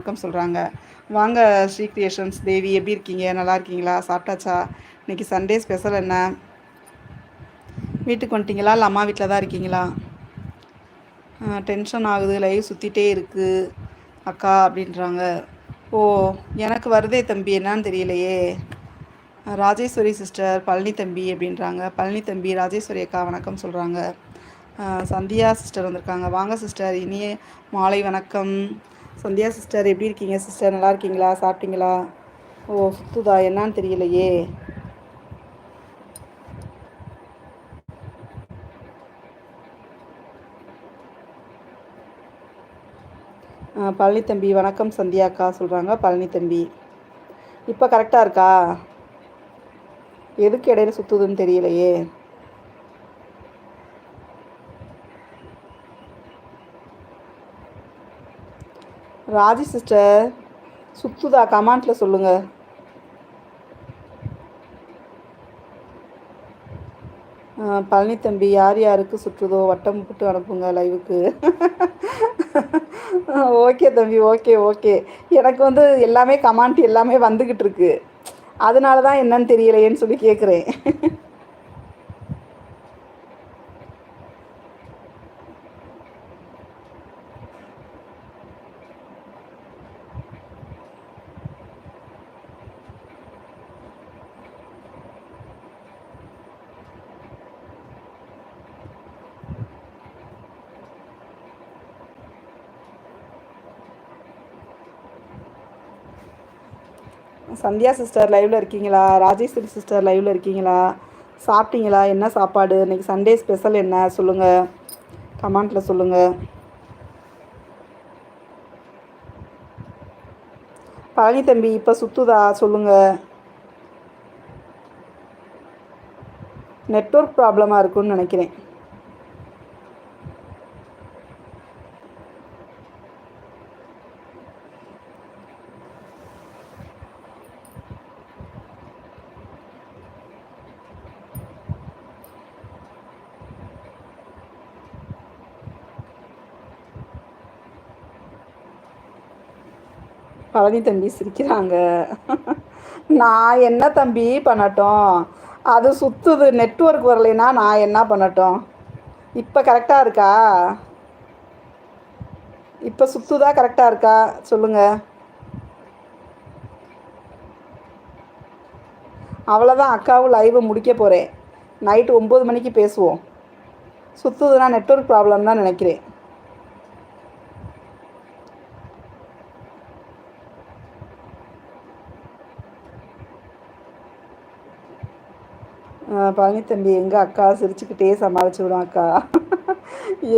வணக்கம் சொல்கிறாங்க வாங்க ஸ்ரீ கிரியேஷன்ஸ். தேவி எப்படி இருக்கீங்க? நல்லா இருக்கீங்களா? சாப்பிட்டாச்சா? இன்றைக்கி சண்டே ஸ்பெஷல் என்ன? வீட்டுக்கு வந்துட்டிங்களா? இல்லை அம்மா வீட்டில் தான் இருக்கீங்களா? டென்ஷன் ஆகுது. லைவ் சுற்றிட்டே இருக்குது அக்கா அப்படின்றாங்க. ஓ எனக்கு வருதே தம்பி. என்னான்னு தெரியலையே. ராஜேஸ்வரி சிஸ்டர் பழனி தம்பி அப்படின்றாங்க. பழனி தம்பி ராஜேஸ்வரி அக்கா வணக்கம் சொல்கிறாங்க சந்தியா சிஸ்டர் வந்திருக்காங்க. வாங்க சிஸ்டர். இனிய மாலை வணக்கம். சந்தியா சிஸ்டர் எப்படி இருக்கீங்க சிஸ்டர்? நல்லா இருக்கீங்களா? சாப்பிட்டீங்களா? ஓ சுத்துதா? என்னான்னு தெரியலையே. பழனி தம்பி வணக்கம் சந்தியாக்கா சொல்கிறாங்க பழனி தம்பி இப்போ கரெக்டாக இருக்கா? எதுக்கு இடையில சுற்றுதுன்னு தெரியலையே. ராஜி சிஸ்டர் சுத்துதா கமாண்ட்ல சொல்லுங்கள் பழனி தம்பி யார் யாருக்கு சுற்றுதோ வட்டம் போட்டு அனுப்புங்க லைவுக்கு. ஓகே தம்பி ஓகே ஓகே. எனக்கு வந்து எல்லாமே கமாண்ட் எல்லாமே வந்துக்கிட்டு இருக்கு. அதனால தான் என்னன்னு தெரியலையேன்னு சொல்லி கேட்குறேன் சந்தியா சிஸ்டர் லைவில் இருக்கீங்களா? ராஜேஸ்வரி சிஸ்டர் லைவில் இருக்கீங்களா? சாப்பிட்டீங்களா? என்ன சாப்பாடு? இன்றைக்கி சண்டே ஸ்பெஷல் என்ன? சொல்லுங்கள் கமெண்ட்டில் சொல்லுங்கள் பழனி தம்பி இப்போ சுற்றுதா சொல்லுங்கள் நெட்ஒர்க் ப்ராப்ளமாக இருக்குன்னு நினைக்கிறேன். பழனி தம்பி சிரிக்கிறாங்க. நான் என்ன தம்பி பண்ணட்டும்? அது சுற்றுது நெட்ஒர்க் வரலைன்னா நான் என்ன பண்ணட்டும்? இப்போ கரெக்டாக இருக்கா? இப்போ சுற்றுதா கரெக்டாக இருக்கா? சொல்லுங்கள் அவ்வளோதான் அக்காவும் லைவை முடிக்க போகிறேன் நைட்டு ஒம்பது மணிக்கு பேசுவோம். சுற்றுதுன்னா நெட்ஒர்க் ப்ராப்ளம் தான் நினைக்கிறேன். பழனித்தம்பி எங்கள் அக்கா சிரிச்சுக்கிட்டே சமாளிச்சு விடும் அக்கா.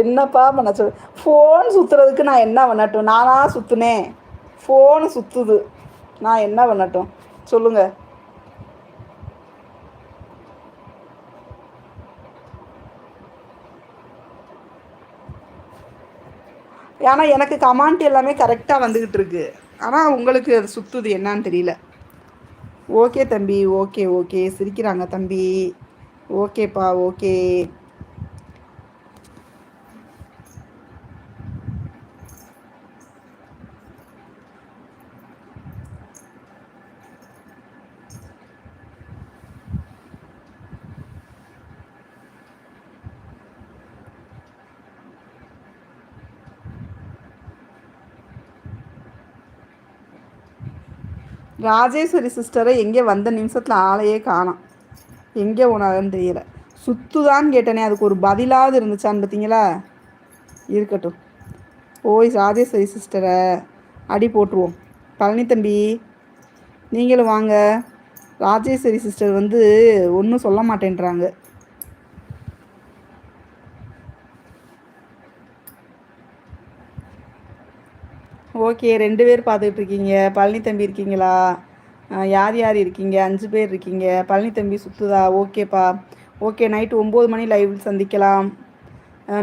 என்னப்பா பண்ண சொல் ஃபோன் சுற்றுறதுக்கு நான் என்ன பண்ணட்டும்? நானாக சுற்றுனேன் ஃபோனு சுற்றுது நான் என்ன பண்ணட்டும்? சொல்லுங்கள் ஏன்னா எனக்கு கமாண்ட் எல்லாமே கரெக்டாக வந்துக்கிட்டு இருக்கு. ஆனால் உங்களுக்கு அது சுற்றுது என்னான்னு தெரியல. ஓகே தம்பி ஓகே ஓகே. சிரிக்கிறாங்க தம்பி. ஓகேப்பா ஓகே. ராஜேஸ்வரி சிஸ்டரை எங்கே வந்த நிமிஷத்தில் ஆளையே காணும். எங்கே போனாங்கன்னு தெரியல. சுத்துதான்னு கேட்டேனே அதுக்கு ஒரு பதிலாவது இருந்துச்சான்னு பார்த்தீங்களா இருக்கட்டும். ஓய் ராஜேஸ்வரி சிஸ்டரை அடி போட்டுருவோம். பழனி தம்பி நீங்களும் வாங்க. ராஜேஸ்வரி சிஸ்டர் வந்து ஒன்றும் சொல்ல மாட்டேன்றாங்க. ஓகே ரெண்டு பேர் பார்த்துட்ருக்கீங்க பழனி தம்பி இருக்கீங்களா? யார் யார் இருக்கீங்க? அஞ்சு பேர் இருக்கீங்க. பழனி தம்பி சுற்றுதா ஓகேப்பா. ஓகே நைட்டு ஒம்பது மணி லைவ் சந்திக்கலாம்.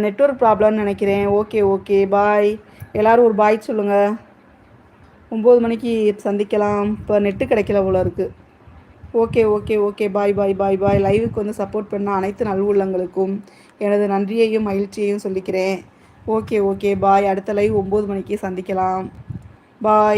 நெட்ஒர்க் ப்ராப்ளம்னு நினைக்கிறேன். Okay okay bye. எல்லோரும் ஒரு பாய் சொல்லுங்கள் ஒம்பது மணிக்கு சந்திக்கலாம். இப்போ நெட்டு கிடைக்கல போல இருக்குது okay okay okay bye bye bye bye. லைவுக்கு வந்து சப்போர்ட் பண்ண அனைத்து நல்வுள்ளங்களுக்கும் எனது நன்றியையும் மகிழ்ச்சியையும் சொல்லிக்கிறேன். ஓகே ஓகே பாய் அடுத்த லைவ் ஒம்பது மணிக்கு சந்திக்கலாம். பாய்